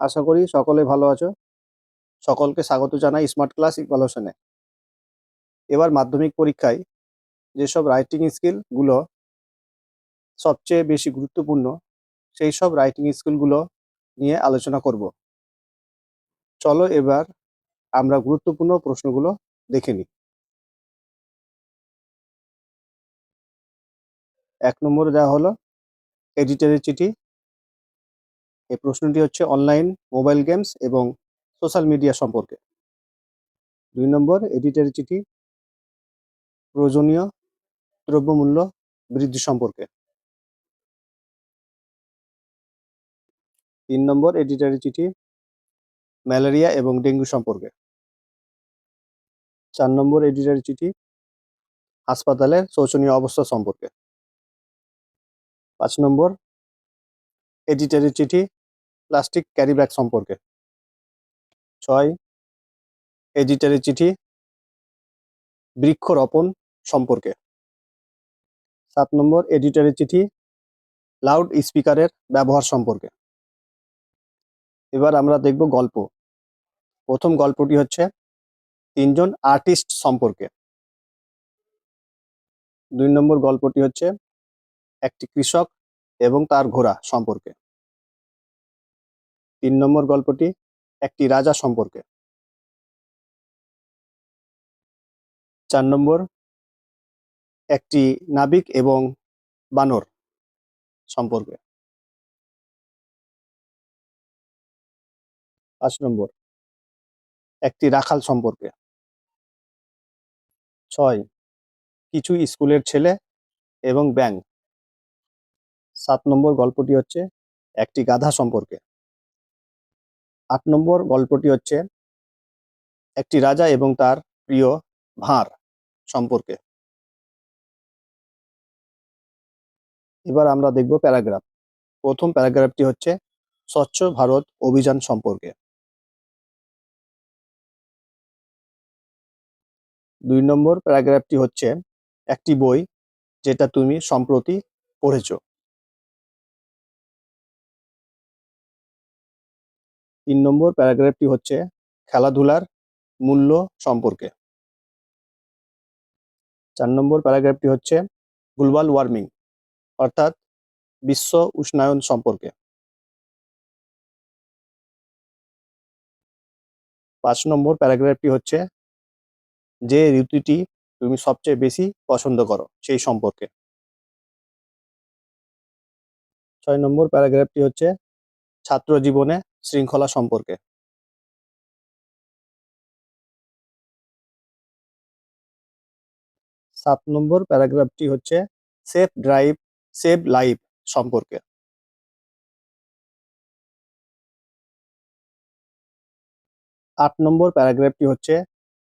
আশা করি সকলে ভালো আছো। সকলকে স্বাগত জানাই স্মার্ট ক্লাস ইকবাল হোসেনে এবার মাধ্যমিক পরীক্ষায় যেসব রাইটিং স্কিলগুলো সবচেয়ে বেশি গুরুত্বপূর্ণ, সেই সব রাইটিং স্কিলগুলো নিয়ে আলোচনা করব। চলো এবার আমরা গুরুত্বপূর্ণ প্রশ্নগুলো দেখে নিই। এক নম্বরে দেওয়া হলো এডিটরের চিঠি। এই প্রশ্নটি হচ্ছে অনলাইন মোবাইল গেমস এবং সোশ্যাল মিডিয়া সম্পর্কে। দুই নম্বর এডিটরের চিঠি, প্রয়োজনীয় দ্রব্যমূল্য বৃদ্ধি সম্পর্কে। তিন নম্বর এডিটরের চিঠি, ম্যালেরিয়া এবং ডেঙ্গু সম্পর্কে। চার নম্বর এডিটরের চিঠি, হাসপাতালের শোচনীয় অবস্থা সম্পর্কে। পাঁচ নম্বর এডিটরের চিঠি প্লাস্টিক ক্যারি ব্যাগ সম্পর্কে। ছয় এডিটরের চিঠি বৃক্ষরোপণ সম্পর্কে। সাত নম্বর এডিটরের চিঠি লাউড স্পিকারের ব্যবহার সম্পর্কে। এবার আমরা দেখব গল্প। প্রথম গল্পটি হচ্ছে তিনজন আর্টিস্ট সম্পর্কে। দুই নম্বর গল্পটি হচ্ছে একটি কৃষক এবং তার ঘোড়া সম্পর্কে। তিন নম্বর গল্পটি একটি রাজা সম্পর্কে। চার নম্বর, একটি নাবিক এবং বানর সম্পর্কে। পাঁচ নম্বর, একটি রাখাল সম্পর্কে। ছয়, কিছু স্কুলের ছেলে এবং ব্যাং সাত নম্বর গল্পটি হচ্ছে একটি গাধা সম্পর্কে। আট নম্বর গল্পটি হচ্ছে একটি রাজা এবং তার প্রিয় ভাঁড় সম্পর্কে। এবার আমরা দেখব প্যারাগ্রাফ। প্রথম প্যারাগ্রাফটি হচ্ছে স্বচ্ছ ভারত অভিযান সম্পর্কে। দুই নম্বর প্যারাগ্রাফটি হচ্ছে একটি বই যেটা তুমি সম্প্রতি পড়েছো। তিন নম্বর প্যারাগ্রাফটি হচ্ছে খেলাধুলার মূল্য সম্পর্কে। চার নম্বর প্যারাগ্রাফটি হচ্ছে গ্লোবাল ওয়ার্মিং, অর্থাৎ বিশ্ব উষ্ণায়ন সম্পর্কে। পাঁচ নম্বর প্যারাগ্রাফটি হচ্ছে যে ঋতুটি তুমি সবচেয়ে বেশি পছন্দ করো, সেই সম্পর্কে। ছয় নম্বর প্যারাগ্রাফটি হচ্ছে ছাত্র জীবনে শৃঙ্খলা সম্পর্কে। সাত নম্বর প্যারাগ্রাফটি হচ্ছে সেফ ড্রাইভ, সেভ লাইফ সম্পর্কে। আট নম্বর প্যারাগ্রাফটি হচ্ছে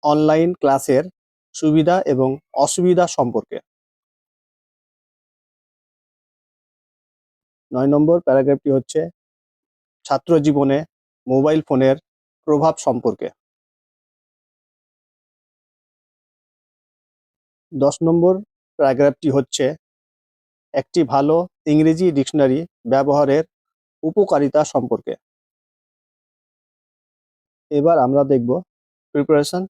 অনলাইন ক্লাসের সুবিধা এবং অসুবিধা সম্পর্কে। নয় নম্বর প্যারাগ্রাফটি হচ্ছে ছাত্র জীবনে মোবাইল ফোনের প্রভাব সম্পর্কে। দশ নম্বর প্যারাগ্রাফটি হচ্ছে একটি ভালো ইংরেজি ডিকশনারি ব্যবহারের উপকারিতা সম্পর্কে। এবার আমরা দেখব প্রিপারেশন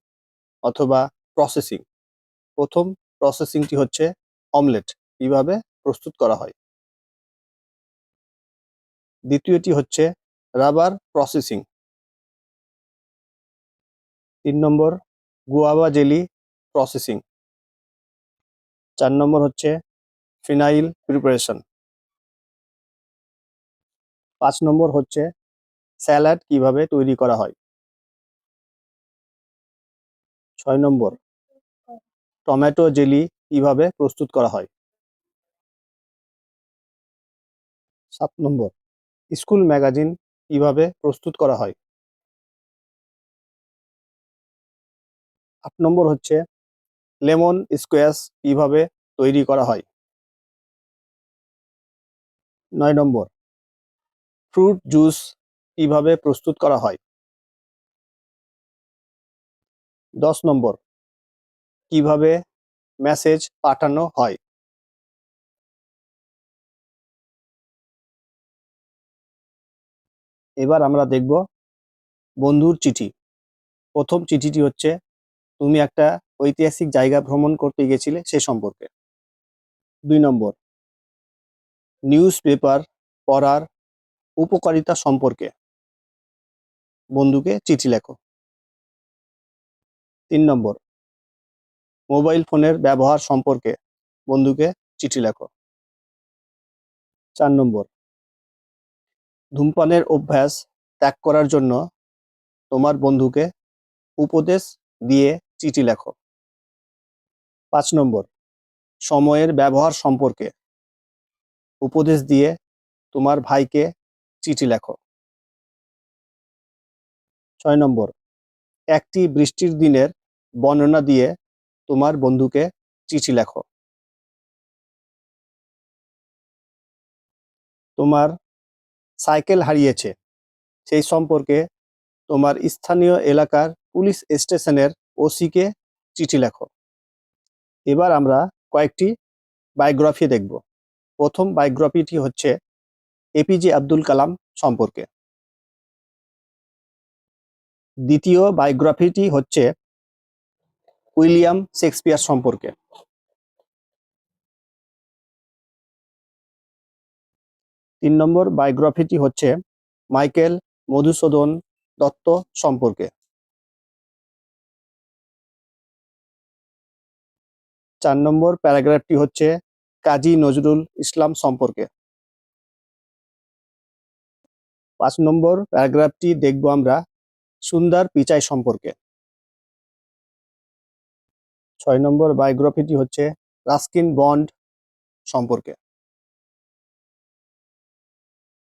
অথবা প্রসেসিং প্রথম প্রসেসিংটি হচ্ছে অমলেট কীভাবে প্রস্তুত করা হয়। দ্বিতীয়টি হচ্ছে রাবার প্রসেসিং। তিন নম্বর গুয়াবা জেলি প্রসেসিং। চার নম্বর হচ্ছে, ফিনাইল প্রিপারেশন। পাঁচ নম্বর হচ্ছে, স্যালাড কীভাবে তৈরি করা হয়। ছয় নম্বর, টমেটো জেলি কীভাবে প্রস্তুত করা হয়। সাত নম্বর, স্কুল ম্যাগাজিন কীভাবে প্রস্তুত করা হয়। আট নম্বর হচ্ছে লেমন স্কোয়াশ কীভাবে তৈরি করা হয়। নয় নম্বর, ফ্রুট জুস কীভাবে প্রস্তুত করা হয়। দশ নম্বর, কীভাবে মেসেজ পাঠানো হয়। এবার আমরা দেখব বন্ধুর চিঠি। প্রথম চিঠিটি হচ্ছে, তুমি একটা ঐতিহাসিক জায়গা ভ্রমণ করতে গেছিলে সে সম্পর্কে। দুই নম্বর, নিউজ পেপার পড়ার উপকারিতা সম্পর্কে। বন্ধুকে চিঠি লেখো। তিন নম্বর, মোবাইল ফোনের ব্যবহার সম্পর্কে বন্ধুকে চিঠি লেখো। চার নম্বর ধূমপানের অভ্যাস ত্যাগ করার জন্য তোমার বন্ধুকে উপদেশ দিয়ে চিঠি লেখো। পাঁচ নম্বর, সময়ের ব্যবহার সম্পর্কে উপদেশ দিয়ে তোমার ভাইকে চিঠি লেখো। ছয় নম্বর, একটি বৃষ্টির দিনের বর্ণনা দিয়ে তোমার বন্ধুকে চিঠি লেখো। তোমার সাইকেল হারিয়েছে। সেই সম্পর্কে তোমার স্থানীয় এলাকার পুলিশ স্টেশনের ওসিকে চিঠি লেখো। এবার আমরা কয়েকটি বায়োগ্রাফি দেখব। প্রথম বায়োগ্রাফিটি হচ্ছে এপিজে আব্দুল কালাম সম্পর্কে। দ্বিতীয় বায়োগ্রাফিটি হচ্ছে উইলিয়াম শেক্সপিয়ার সম্পর্কে। তিন নম্বর বায়োগ্রাফিটি হচ্ছে মাইকেল মধুসূদন দত্ত সম্পর্কে। চার নম্বর প্যারাগ্রাফটি হচ্ছে কাজী নজরুল ইসলাম সম্পর্কে। পাঁচ নম্বর প্যারাগ্রাফটি দেখব আমরা সুন্দর পিচাই সম্পর্কে। ছয় নম্বর বায়োগ্রাফিটি হচ্ছে রাস্কিন বন্ড সম্পর্কে।